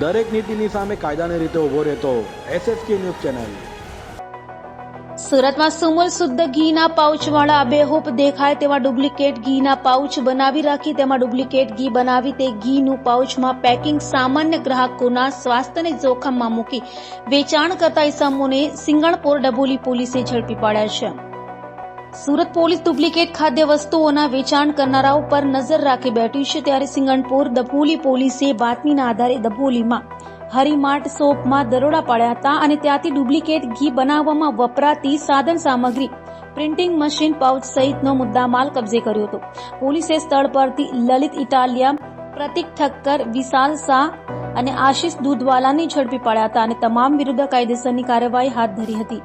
દરેક નીતિની સામે કાયદાની રીતે ઊભો રહેતો એસએસકે ન્યૂઝ ચેનલ. સુરતમાં સુમુલ શુદ્ધ ઘીના પાઉચવાળા આબેહૂબ દેખાય તેવા ડુપ્લિકેટ ઘીના પાઉચ બનાવી રાખી તેમાં ડુપ્લિકેટ ઘી બનાવી તે ઘીનું પાઉચમાં પેકિંગ સામાન્ય ગ્રાહકોના સ્વાસ્થ્યને જોખમમાં મૂકી વેચાણ કરતા ઇસમોને સિંગણપોર ડભોલી પોલીસે ઝડપી પાડ્યા છે. સુરત પોલીસ ડુપ્લિકેટ ખાદ્ય વસ્તુઓના વેચાણ કરનારાઓ પર નજર રાખી બેઠી છે ત્યારે સિંગણપુર દભોલી પોલીસે બાતમીના આધારે દભોલીમાં હરિમાર્ટ શોપમાં દરોડા પાડ્યા હતા અને ત્યાંથી ડુપ્લિકેટ ઘી બનાવવામાં વપરાતી સાધન સામગ્રી, પ્રિન્ટિંગ મશીન, પાઉચ સહિતનો મુદ્દામાલ કબજે કર્યો હતો. પોલીસે સ્થળ પરથી લલિત ઇટાલિયા, પ્રતિક ઠક્કર, વિશાલ શાહ અને આશિષ દૂધવાલાને ઝડપી પાડ્યા હતા અને તમામ વિરુદ્ધ કાયદેસરની કાર્યવાહી હાથ ધરી હતી.